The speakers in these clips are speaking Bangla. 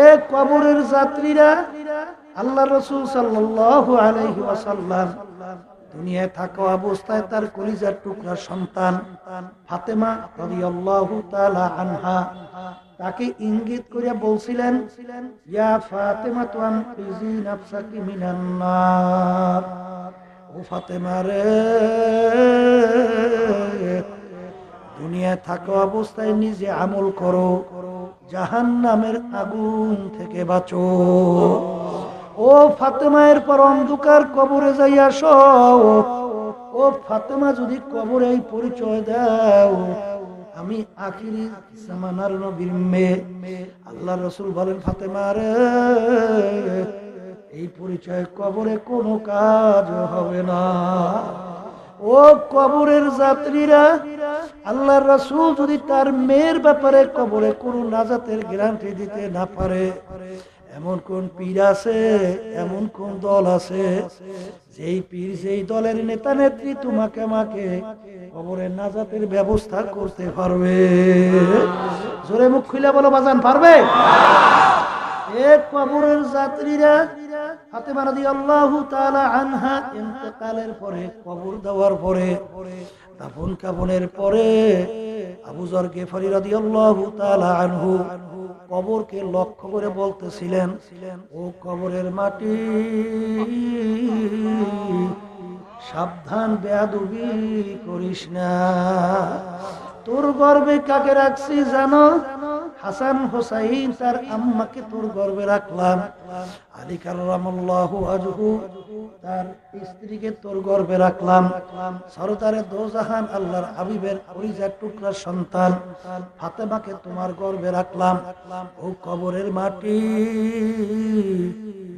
এ কবরের যাত্রীরা আল্লাহ রসুল ওয়াসাল্লাম দুনিয়ায় থাকা অবস্থায় তার কলিজার টুকরা সন্তান ফাতেমা আনহা তাকে ইঙ্গিত করে বলছিলেন দুনিয়ায় থাকা অবস্থায় নিজে আমল করো। জাহান নামের আগুন থেকে বাঁচো। ও ফাতেমায়ের পর অন্ধকার কবরে যাই আসো। ও ফাতেমা যদি কবরে এই পরিচয় দাও, আমি আখিরি জামানার নবীর মেয়ে। আল্লাহ রসুল বলেন ফাতেমার এই পরিচয় কবরে কোনো কাজ হবে না। ও কবরের যাত্রীরা আল্লাহ রসুল যদি তার মেয়ের ব্যাপারে কবরে কোনো নাজাতের গ্যারান্টি দিতে না পারে, এমন কোন পীর আছে, এমন কোন দল আছে, যেই পীর সেই দলের নেতা নেত্রী তোমাকে আমাকে কবরের নাজাতের ব্যবস্থা করতে পারবে? জোরে মুখ খুলে বলো, বাজান পারবে? কবরের যাত্রীরা, ফাতেমা রাদিয়াল্লাহু তাআলা আনহা ইন্তেকালের পরে, কবর দেওয়ার পরে দাফন কাফনের পরে আবু যর গেফারি রাদিয়াল্লাহু তাআলা আনহু কবরকে লক্ষ্য করে বলতেছিলেন, ও কবরের মাটি, সাবধান বেয়াদুবি করিস না। তোর গর্বে কাকে রাখছি জানো? হাসান হোসাইন তার আম্মাকে তোর গর্বে রাখলাম। আলী কালামু আজহু তার স্ত্রীকে তোর গর্বে রাখলাম। সরদারে দোজাহান আল্লাহর হাবিবের পরিজার টুকরা সন্তান ফাতেমাকে তোমার গর্বে রাখলাম। ও কবরের মাটি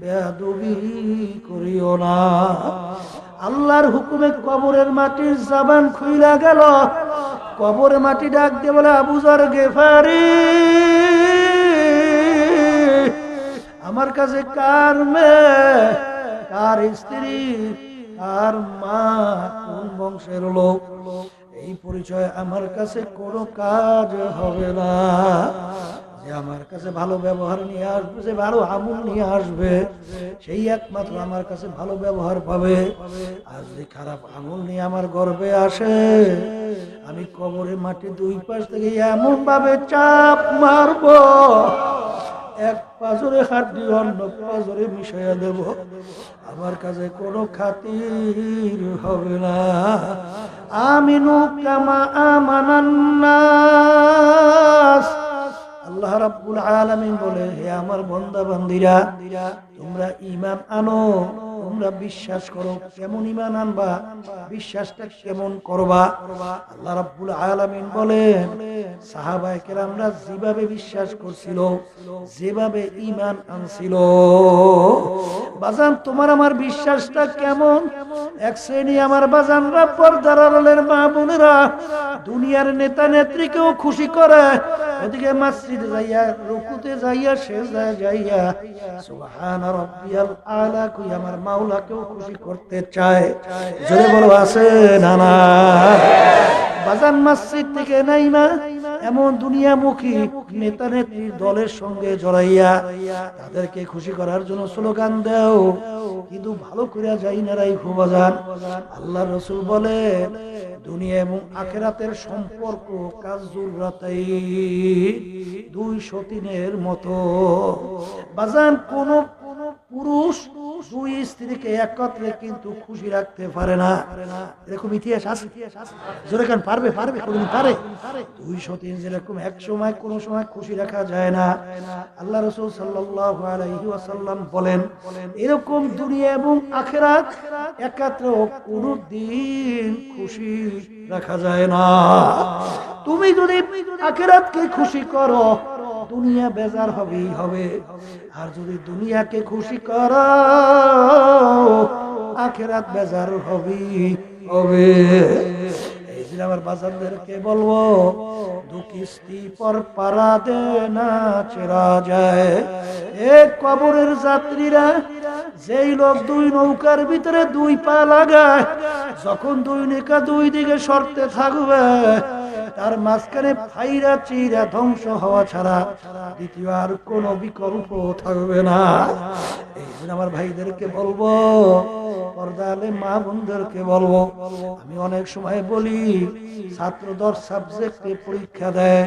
বেয়াদুবি করিও না। আল্লাহর হুকুমে কবরের মাটির জাবান খুইলা গেল। কবরের মাটি ডাক দিয়ে বলে আবুজার গেফারি, আমার কাছে কার মেয়ে, কার স্ত্রী, কার মা, কোন বংশের লোক? এই পরিচয় আমার কাছে কোনো কাজ হবে না। আমার কাছে ভালো ব্যবহার নিয়ে আসবে, যে ভালো আমল নিয়ে আসবে, সেই একমাত্র আমার কাছে ভালো ব্যবহার পাবে। আর যদি খারাপ আমল নিয়ে আমার গর্বে আসে, আমি কবরে মাটি দুই পাশ থেকে এমন ভাবে চাপ মারবো, এক পাজরে হাড্ডি অন্য পাজরে মিশাইয়া দেব। আমার কাছে কোনো খাতির হবে না। আমিনু কামা আমানান্নাস আল্লাহ রাব্বুল আলামিন বলে হে আমার বন্দা বান্দিরা তোমরা ইমান আনো। তোমরা বিশ্বাস করো কেমন ঈমান আনবা, বিশ্বাসটা কেমন করবা? আল্লাহ রাব্বুল আলামিন বলেন, সাহাবায়ে কেরামরা যেভাবে বিশ্বাস করছিল, যেভাবে ঈমান আনছিল। বাজান, তোমার আমার বিশ্বাসটা কেমন? এক শ্রেণি আমার বাজানরা পর্দার আড়ালের মা বোনেরা দুনিয়ার নেতা নেত্রীকেও খুশি করে, এদিকে মসজিদে যাইয়া, রুকুতে যাইয়া, সেজদায় যাইয়া, সুবহান রাব্বিয়াল আলা কই আমার মাওলাকেও খুশি করতে চায়। জোরে বলো, আছে না না? বাজান মসজিদ থেকে নাইমা এমন দুনিয়ামুখী নেতা নেত্রীর দলের সঙ্গে জড়াইয়া তাদেরকে খুশি করার জন্য স্লোগান দেও। কিন্তু ভালো করে যাই না রাই খুবাজান আল্লাহ রসুল বলে, দুনিয়া এবং আখেরাতের সম্পর্ক কাজুর রাতাই দুই সতীনের মতো। বাজান কোন পুরুষ দুই স্ত্রীকে একত্রে কিন্তু খুশি রাখতে পারে না। এরকম ইতিহাস আছে? জোরে কেন পারবে? পারবে? কোনদিন পারে? দুই সতীন যেরকম এক সময়, কোন সময় খুশি রাখা যায় না। আল্লাহ রসুল সাল্লাল্লাহু আলাইহি ওয়াসাল্লাম বলেন, এরকম দুনিয়া এবং আখেরাত একত্রে কোনো দিন খুশি রাখা যায় না। তুমি যদি আখেরাতকে খুশি করো দুনিয়া বেজার হবেই হবে। আর যদি দুনিয়াকে খুশি কর আখেরাত বেজার হবেই হবে। এই আমার বাজারদেরকে বলব, দু কিস্তি পর পারা দে না চেরা যায়। এ কবরের যাত্রীরা, যেই লোক দুই নৌকার ভিতরে দুই পা লাগায়, যখন দুই নেকা দুই দিকে সরতে থাকবে তার মাঝখানে ফাইরা চিরা ধ্বংস হওয়া ছাড়া দ্বিতীয় আর কোন বিকল্প থাকবে না। এই জন্য আমার ভাইদেরকে বলব, পর্দালে মা বোনদেরকে বলব, আমি অনেক সময় বলি ছাত্র দশ সাবজেক্টে পরীক্ষা দেয়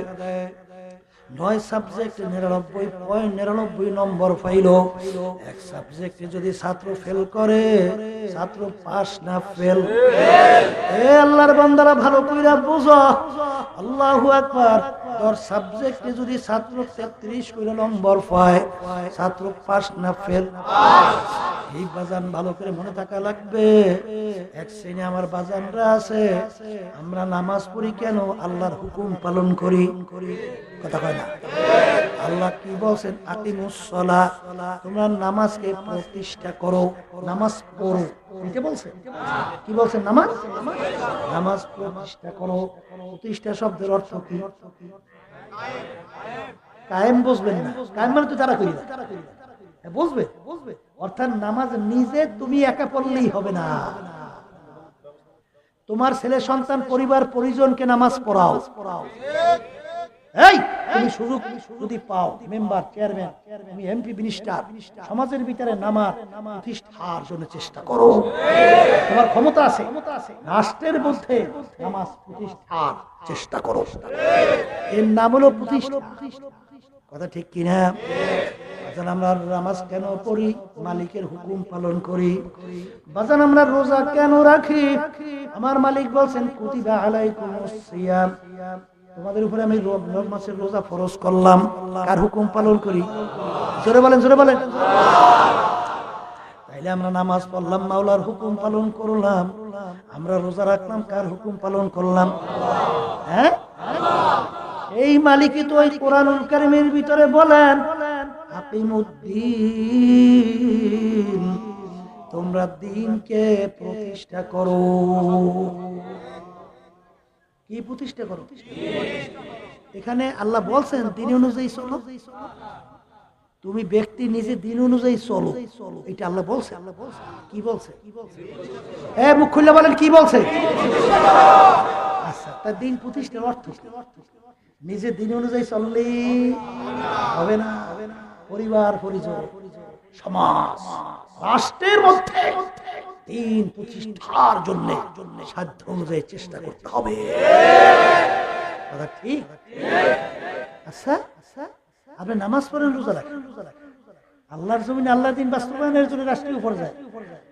নয় সাবজেক্টে নিরানব্বই পয়েন্ট নিরানব্বই নম্বর পাইল এক সাবজেক্টে যদি ছাত্র ফেল করে, ছাত্র পাস না ফেল এ আল্লাহর বান্দারা ভালো কইরা বুঝো। আল্লাহু আকবার। তোর সাবজেক্টে যদি ছাত্র তেত্রিশ করে নম্বর পায়, ছাত্র পাস না ফেল এই বাজান ভালো করে মনে থাকা লাগবে। এক শ্রেণি আমার বাজানরা আছে। আমরা নামাজ পড়ি কেন? আল্লাহর হুকুম পালন করি। কথা কয় না? আল্লাহ কি বলছেন? আকিমুসলা তোমরা নামাজকে প্রতিষ্ঠা করো। নামাজ পড়ো। এটা বলছে? কি বলছেন নামাজ? নামাজ প্রতিষ্ঠা করো। প্রতিষ্ঠা শব্দের অর্থ কি? কায়েম বুঝবেন না। কায়েম মানে তো তারা করি না বুঝবে বুঝবে? অর্থাৎ নামাজ নিজে তুমি একা পড়লেই হবে না। তোমার ছেলে, সন্তান, পরিবার, পরিজনকে নামাজ পড়াও। পড়াও জন্য চেষ্টা করো। তোমার ক্ষমতা আছে নামাজ প্রতিষ্ঠার চেষ্টা করো। এর নাম হলো কথা ঠিক কিনা? আমরা নামাজ কেন পড়ি? মালিকের হুকুম পালন করি। বাজান আমরা রোজা কেন রাখি? আমার মালিক বলছেন তোমাদের উপরে আমি মাসের রোজা ফরজ করলাম। কার হুকুম পালন করি? জোরে বলেন জোরে বলেন। তাইলে আমরা নামাজ পড়লাম, মাওলার হুকুম পালন করলাম। আমরা রোজা রাখলাম, কার হুকুম পালন করলাম? হ্যাঁ? এই মালিকই তো ওই কোরআনুল কারিমের ভিতরে বলেন তোমরা দিনকে প্রতিষ্ঠা করো। কি প্রতিষ্ঠা করো? এখানে আল্লাহ বলছেন, দিন অনুযায়ী চলো। তুমি ব্যক্তি নিজে দিন অনুযায়ী চলো। চলো এটা আল্লাহ বলছে। আল্লাহ বলছে কি বলছে? কি বলছে হ্যাঁ মুখ খুললে বলেন, কি বলছে? আচ্ছা তার দিন প্রতিষ্ঠার অর্থ? নিজে দিন অনুযায়ী চললে হবে না হবে না। পরিবার, পরিচয়, সমাজ, রাষ্ট্রের মধ্যে দিন প্রতিষ্ঠার জন্য সাধ্য অনুযায়ী চেষ্টা করতে হবে। কথা ঠিক আচ্ছা আপনি নামাজ পড়েন, রোজা রাখেন। আল্লাহর জমিনে আল্লাহ দিন বাস্তবায়নের জন্য রাষ্ট্রীয় পর্যায়ে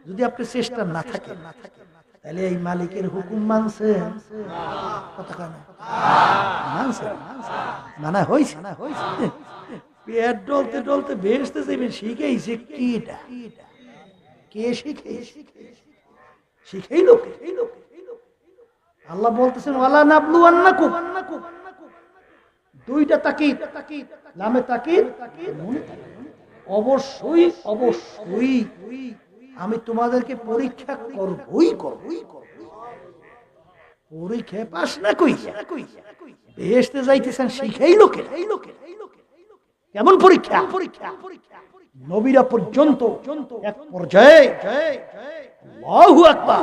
যদি আপনি চেষ্টা না থাকে, তাহলে এই মালিকের হুকুম মানছেন। কথা না? মানা না হয়েছে? পেট ডলতে ডলতে বেসতে যাবেন শিখেইছে কিটা কে শিখে? শিখেই লোকে আল্লাহ বলতেছেন, ওয়ালা নাবলু আন্নাকুম। দুইটা তাকিদ নামে তাকিদ নুনে তাকিদ। অবশ্যই অবশ্যই আমি তোমাদেরকে পরীক্ষা করবই করবই পরীক্ষা পাস না কই বেহেস্তে যাইতেছেন শিখেই লোকে এই লোকে এই লোকে কেমন পরীক্ষা পরীক্ষা পরীক্ষা। নবীরা পর্যন্ত এক পর্যায়ে আল্লাহু আকবার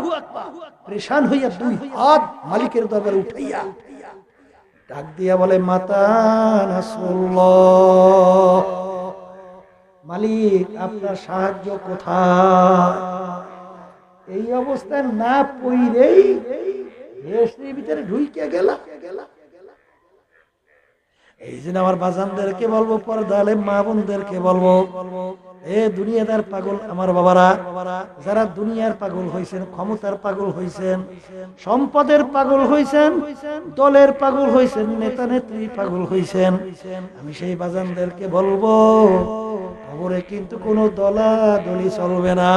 পরেশান হইয়া দুই হাত মালিকের দরবারে উঠাইয়া ডাক দিয়া বলে মাতা নাসরুল্লাহ মালিক আপনার সাহায্য কোথায়? এই অবস্থায় না পইরেই ভিতরে ঢুইকে গেলা। এই জন্য আমার বাজানদেরকে বলব পর্দালে মা বোনদেরকে বলব, এ দুনিয়াদার পাগল আমার বাবারা, যারা দুনিয়ার পাগল হয়েছেন ক্ষমতার পাগল হয়েছেন সম্পদের পাগল হয়েছেন দলের পাগল হয়েছেন নেতা নেত্রী পাগল হয়েছেন আমি সেই বাজানদেরকে বলব, খবরে কিন্তু কোনো দলা দলি চলবে না।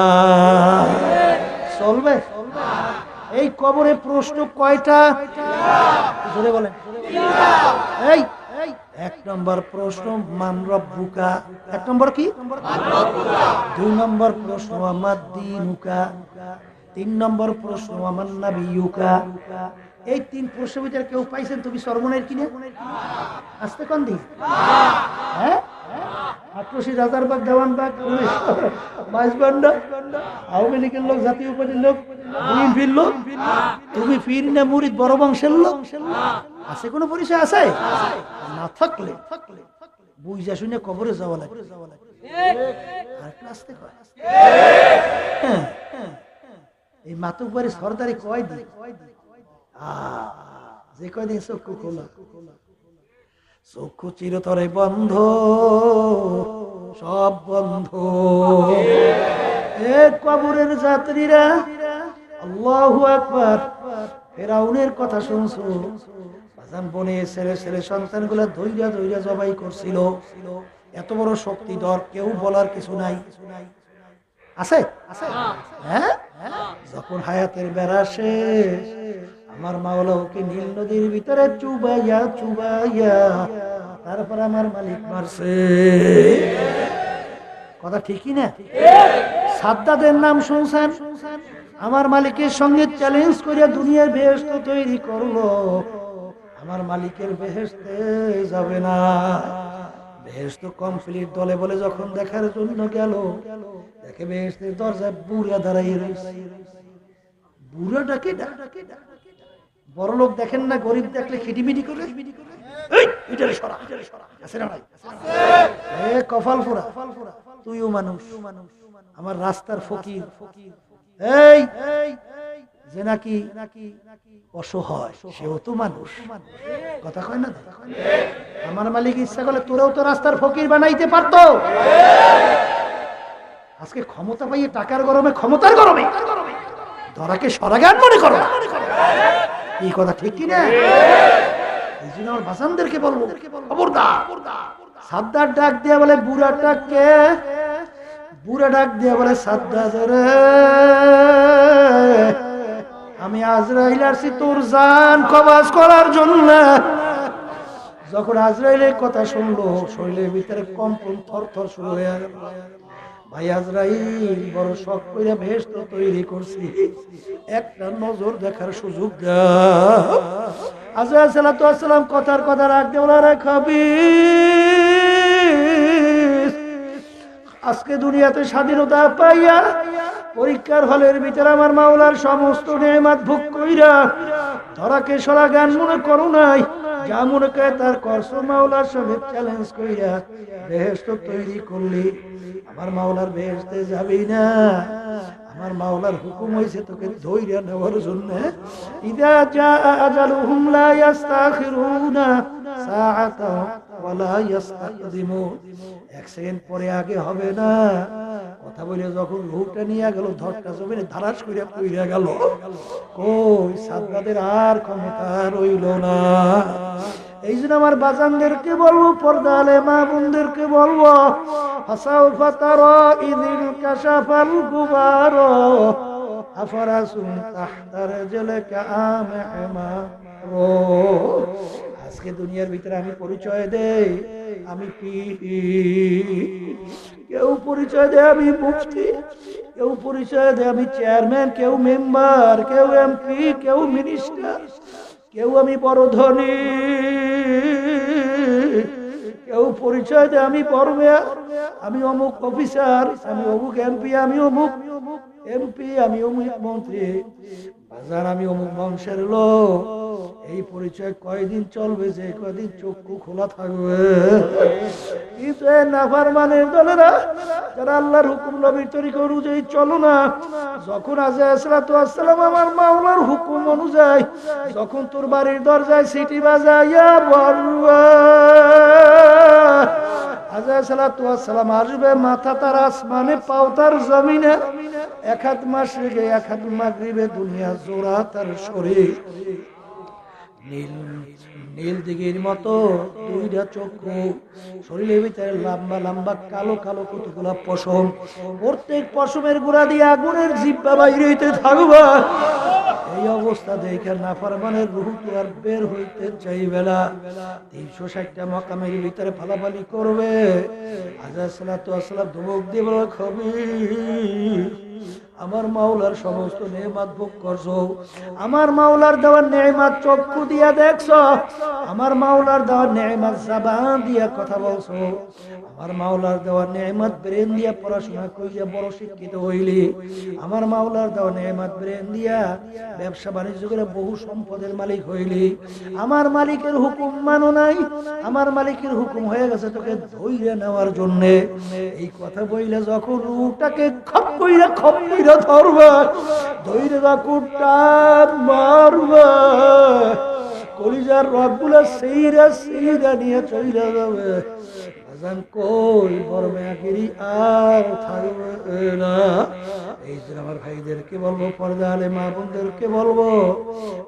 চলবে? এই কবরে প্রশ্ন কয়টা? বলেন। এই এক নম্বর প্রশ্ন, মান রব্বুকা। এক নম্বর কি? দুই নম্বর প্রশ্ন, আমার দিনুকা। তিন নম্বর প্রশ্ন, আমার নাবিয়ুকা। এই তিন প্রশ্নের ভিতরে কেউ পাইছেন তুমি সর্বনের কিনে? আসতে কোন দিন? হ্যাঁ? জাতীয় লোক, তুমি ফির না মুরিদ বড় বংশের লোক? আছে কোনো পরিচয় আছে? না থাকলে বুঝা শুনে কবরে যাওয়া লাগে আর একটু আসতে কয় হ্যাঁ, হ্যাঁ। এই মাতুকবাড়ি সর্দারি কয় দি যে কয়দিন চক্ষু খোলা। চক্ষু চিরতরে বন্ধ সব বন্ধ। এ কবরের যাত্রীরা আল্লাহু আকবার। ফেরাউনের কথা শুনছো? বাজান বনে ছেলে ছেলে সন্তানগুলা ধৈর্য ধৈর্য জবাই করছিল। এত বড় শক্তিধর কেউ বলার কিছু নাই। আছে? আছে। হ্যাঁ? যখন হায়াতের বেড়া শেষ আমার মাওলা ওকে নীল নদীর ভিতরে চুবাইয়া চুবাইয়া তারপর আমার মালিক মারছে। কথা ঠিকই না? সাদ্দাদের নাম শুনছেন? আমার মালিকের সঙ্গে চ্যালেঞ্জ করিয়া দুনিয়ার বেহেস্ত তৈরি করল। আমার মালিকের বেহেস্তে যাবে না। বেহেস্ত কমপ্লিট দলে বলে যখন দেখার জন্য গেল, দেখে বেহেস্তের দরজায় বুড়া দাঁড়াইয়ে রয়েছে বুড়াটাকে বড় লোক দেখেন না, গরিব দেখলে খিটিমিটি করে? কপাল ফোরা। তুইও মানুষ। আমার রাস্তার ফকির। এই, যে নাকি অসহায়, সেও তো মানুষ। কথা কয় না আমার মালিক ইচ্ছা করলে তোরাও তো রাস্তার ফকির বানাইতে পারতো। আজকে ক্ষমতা পাইয়ে টাকার গরমে, ক্ষমতার গরমে। ধরাকে সরাগান মনে করো। এই কথা ঠিক কি না? এই জন্য আমার বাসানদেরকে বলব সাদ্দার ডাক দিয়া বলে, বুড়াটাকে বুড়া ডাক দিয়ে বলে সাদ্দার রে, আমি আজরাইল আসছি তোর জান কবাজ করার জন্য। যখন আজরাইলের কথা শুনলো, শরীরের ভিতরে কম্পন থর থর শুরু হয়ে গেল। ভাই আজরাইল, বড় শখ করে ভেস তো তৈরি করছি। একটা নজর দেখার সুযোগ আজরাইল আসসালাম কথার কথা রাখতে ওরা রে খাবি আজকে দুনিয়াতে স্বাধীনতা পাইয়া, পরীক্ষার হলের ভিতরে আমার মাওলার সমস্ত নেমাত ভোগ কইরা, ধরাকে সরা গান মনে করো নাই, যা মনে করে তার করছ মাওলার সঙ্গে চ্যালেঞ্জ কইরা বেহেস্ত তৈরি করলি। আমার মাওলার বেহেস্তে যাবি না। আমার মাওলার হুকুম হয়েছে তোকে ধৈর্য নেওয়ার জন্য। ইদা যা আজালুহুম লা ওয়ালা ইস্তাকদিমুন এক পরে আগে হবে না। কথা বলে যখন রুহটা নিয়ে গেল, ধরটা জমিনে ধারাস গেল। কই সাদগাদের আর ক্ষমতা রইল না। এই জন্য আমার বাজানদেরকে বলব, পর্দা আলে মা বোনদেরকে বলব হাসাও ফাতার ইদিন কাশাফাল গুবার আফরাসুন তাহতার জলে কাম আজকে দুনিয়ার ভিতরে আমি পরিচয় দেই, আমি পীর। কেউ পরিচয় দেয় আমি মুফতি, কেউ পরিচয় দেয় আমি চেয়ারম্যান, কেউ মেম্বার, কেউ এমপি, কেউ মিনিস্টার, কেউ আমি বড় ধনী। কেউ পরিচয় দেয় আমি বড় আমি অমুক অফিসার, আমি অমুক এমপি, আমি অমুক এমপি, আমি অমুক মন্ত্রী। বাজার আমি অমুক বংশের লোক। এই পরিচয় কয়দিন চলবে যে কয়দিন চক্ষু খোলা থাকবে? কিন্তু যারা আল্লাহর হুকুম নবীর তরিকা অনুযায়ী চলো না, যখন আজ আসসালাম আমার মাওলার হুকুম অনুযায়ী, যখন তোর বাড়ির দরজায় সিটি বাজাইয়া বলবা এক হাত মাস রেগে এক হাত মাগরিবে, দুনিয়া জোড়া তার শরীর। নীল নীল দিঘির মতো দুইটা চক্ষু, শরীরের ভিতরে লম্বা লম্বা, কালো কালো কতগুলা পশম। প্রত্যেক পশমের গোড়া দিয়ে আগুনের জিব্বা বাইরে হইতে থাকবা। এই অবস্থা দেখে নাফারমানের রুহ তো আর বের হইতে চাইবে না। তিনশো ষাটটা মকামের ভিতরে ফালাফালি করবে। হাজার সালাত আসসালাম ধমক দিয়ে বলো খবি আমার মাওলার সমস্ত নেমাত ভোগ করছ। আমার মাওলার দেওয়ার নেমাত চক্ষু দিয়া দেখছ। আমার মাওলার দেওয়ার নেমাত জাবান দিয়া কথা বলছো। আমার মাওলার দেওয়ার নেমাত ব্রেন দিয়া পড়াশোনা করিয়া বড় শিক্ষিত হইলি। আমার মাওলার দেওয়ার নেমাত ব্রেন দিয়া ব্যবসা বাণিজ্য করে বহু সম্পদের মালিক হইলি। আমার মালিকের হুকুম মানো নাই। আমার মালিকের হুকুম হয়ে গেছে তোকে ধৈর্য নেওয়ার জন্য। এই কথা বইলে যখন রুটাকে খপ কইরা কইরা ধরবে ধৈর্য যখন টান মারবে। কলিজার রথগুলো নিয়ে চলে যাবে। আজান কই, বড় মেয়াগিরি আর থাকবে না। এই যে আমার ভাইদেরকে বলব, পর্দা আলে মা বোনদেরকে বলব,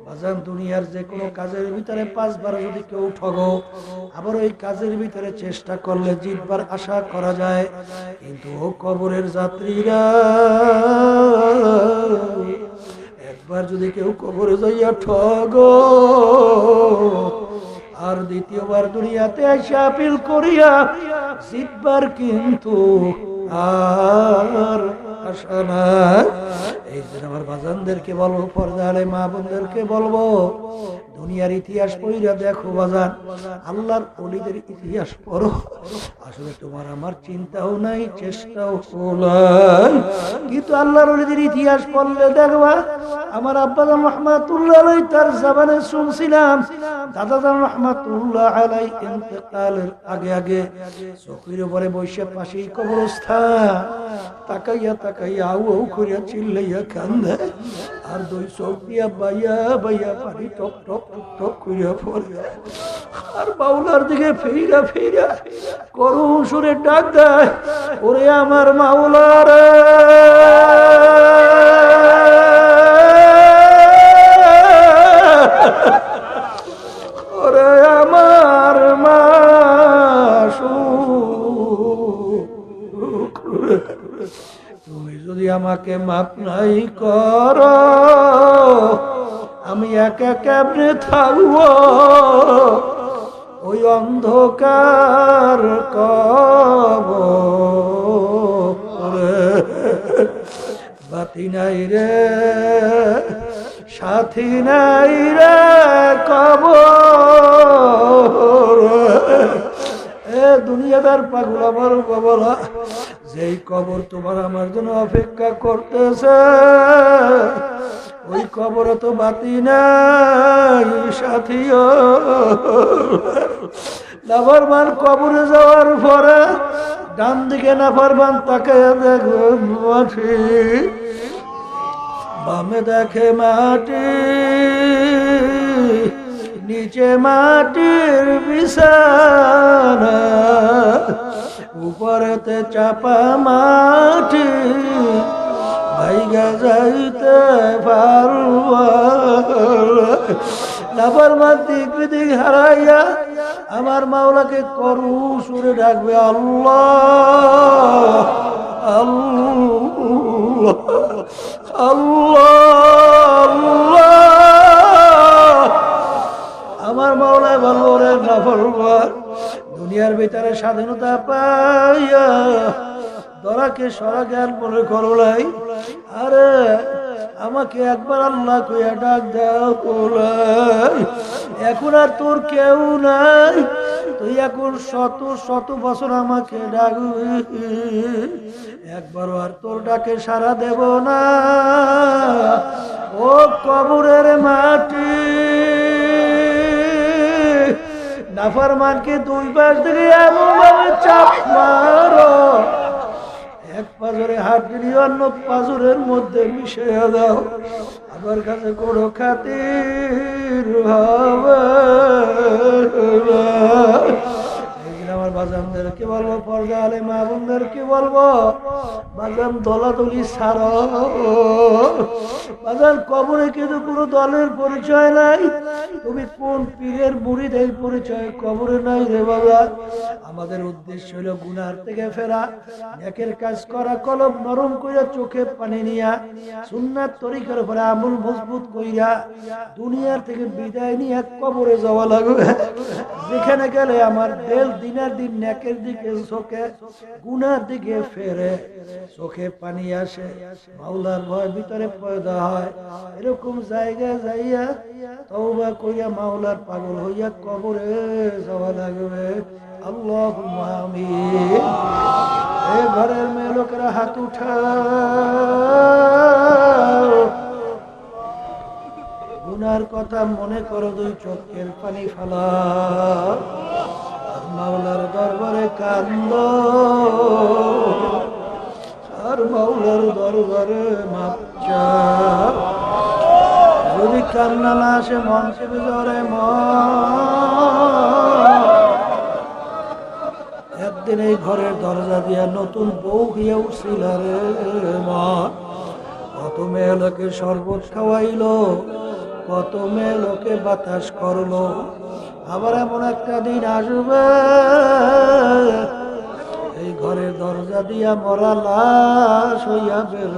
বাজান দুনিয়ার যে কোনো কাজের ভিতরে পাঁচবার যদি কেউ ঠগো, আবার ওই কাজের ভিতরে চেষ্টা করলে জিতবার আশা করা যায়। কিন্তু কবরের যাত্রীরা, একবার যদি কেউ কবরে যাইয়া ঠগো আর দ্বিতীয়বার দুনিয়াতে এসে আপিল করিয়া জিতবার কিন্তু আর আশা নাই। এই জন্য আমার বাজানদেরকে বলব পর্দালে মা বোনদেরকে বলব দুনিয়ার ইতিহাস পড়িয়া দেখো বাজান আল্লাহর অলিদের ইতিহাস পড়ো। আসলে তোমার আমার চিন্তাও নাই, চেষ্টাও নাই। কিন্তু আল্লাহর অলিদের ইতিহাস পড়লে দেখবা, আমার আব্বাজান রহমাতুল্লাহ তার জামানে শুনছিলাম, দাদাজান রহমাতুল্লাহ আলাই ইন্তেকালের আগে আগে চোখের উপরে বসে পাশেই কবরস্থান, তাকাইয়া তাকাইয়া আউ আউ করিয়া চিল্লাইয়া কান্দে। আর দুই চোখ দিয়া বাইয়া বাইয়া পানি টক টক টপ টপ করিয়া পড়ে আর বাউলার দিকে ফেরা ফেরা করুণ সুরে ডাক দেয়, ওরে আমার মাওলার। আমাকে মাপ নাই কর। আমি একা কেমনে থাকব। ওই অন্ধকার কব বাতি নাই রে, সাথী নাই রে কব এ দুনিয়াদার পাগল আমার বাবলা। যেই কবর তোমার আমার জন্য অপেক্ষা করতেছে, ওই কবরে তো বাতি নাই সাথীও। নাফরমান কবরে যাওয়ার পরে ডান দিকে নাফরমান তাকে দেখবে বামে দেখে মাটি, নিচে মাটির বিছানা। উপরেতে চাপা মাটি, ভাইগা যাইতে পারব হারাইয়া আমার মাওলাকে করু সুরে ডাকবে আল্লাহ আল্লাহ আল্লাহ। ভিতরে স্বাধীনতা পাইয়া দরাকে সরা জ্ঞান মনে করো নাই। আরে, আমাকে একবার আল্লাহ কইয়া ডাক দাও কোলাই। এখন আর তোর কেউ নাই। তুই এখন শত শত বছর আমাকে ডাকবি। একবার আর তোর ডাকে সারা দেব না। ও কবরের মাটি নাফরমানকে দুই পাশ থেকে এমনভাবে চাপ মারো। এক পাজরে হাত দিলি অন্য পাজরের মধ্যে মিশে দাও। আমার কাছে কোনো খাতির হবে বাজানদেরকে বলব পর্দা আলে মা বলব? বাজান দলাদলি বাজান কবরে কিন্তু কোনো দলের পরিচয় নাই। তুমি কোন পীরের মুড়িদ এই পরিচয় কবরে নাই রে বাবা আমাদের উদ্দেশ্য হলো গুনার থেকে ফেরা একের কাজ করা, কলম নরম কইরা চোখে পানি নিয়া, সুন্নাত তরিকার উপরে আমল মজবুত কইরা, দুনিয়ার থেকে বিদায় নিয়ে কবরে যাওয়া লাগবে। যেখানে গেলে আমার দেল দিনের দিন নেকের দিকে, চোখে গুনার দিকে ফেরে। চোখে পানি আসে, মাওলার ভয় ভিতরে পয়দা হয়। এরকম জায়গা যাইয়া তওবা কইয়া মাওলার পাগল হইয়া কবরে যাওয়া লাগবে। আল্লাহ এ ঘরের মেয়ে লোকেরা হাত উঠাও গুনার কথা মনে করো দুই চোখের পানি ফালা। মাওলার দরবারে কান্দ। আর মাওলার দরবারে। যদি কান্না না আসে, মন ধরে মন। একদিন এই ঘরের দরজা দিয়া নতুন বউ হইয়া উঠছিল রে মন কত মেয়ে লোকে শরবত খাওয়াইলো। কত মেয়ে লোকে বাতাস করল। আবার এমন একটা দিন আসবে, এই ঘরের দরজা দিয়া মরা লাশ হইয়া বের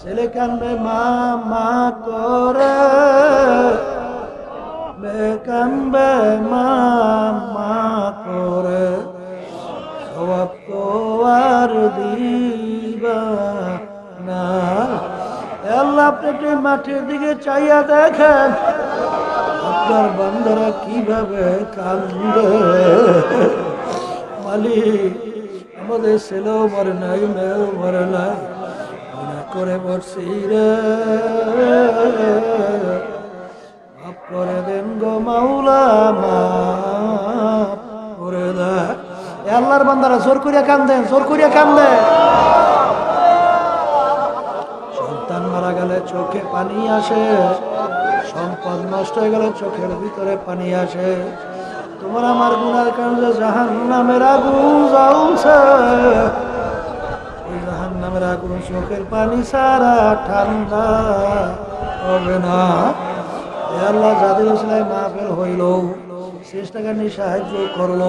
ছেলে কান্দে মা মা করে। বেকাম্বে মা মা করে। সবাব তো আর দিবা না। আল্লাহ মাঠের দিকে চাইয়া দেখেন। আপনার বান্ধরা কীভাবে কান্দে? মালিক, আমাদের ছেলেও মরে নাই, মেয়েও মরে নাই। করে বসছি রে। মাফ করে দেন গো মাওলা, মাফ করে দেন। এ আল্লাহর বান্দারা জোর করিয়া কান্দেন, জোর করিয়া সন্তান মারা গেলে চোখে পানি আসে। সম্পদ নষ্ট হয়ে গেলে চোখের ভিতরে পানি আসে। তোমার আমার গুনার কারণে জাহান নামের আগুন জ্বলছে। জাহান নামের আগুন চোখের পানি সারা ঠান্ডা হবে না। আল্লাহ যাদের ইসলাই মাহফিল হইল চেষ্টাকারী সাহায্য করল।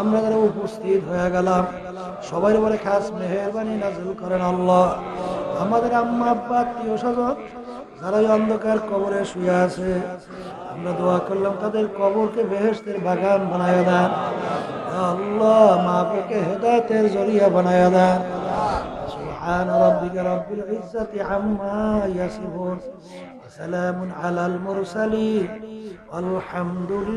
আমরা যারা উপস্থিত হয়ে গেলাম, সবাই বলে খাস মেহরবানি নাজিল করেন আল্লাহ। আমাদের আম্মা আব্বা আত্মীয় স্বজন যারা ওই অন্ধকার কবরে শুয়ে আছে আমরা দোয়া করলাম তাদের কবরকে বেহেস্তের বাগান বানায় দেন আল্লাহ মাহবুকে হেদায়তের জরিয়া বানায় দেন سبحان ربك رب العزة عما يصفون وسلام على المرسلين والحمد لله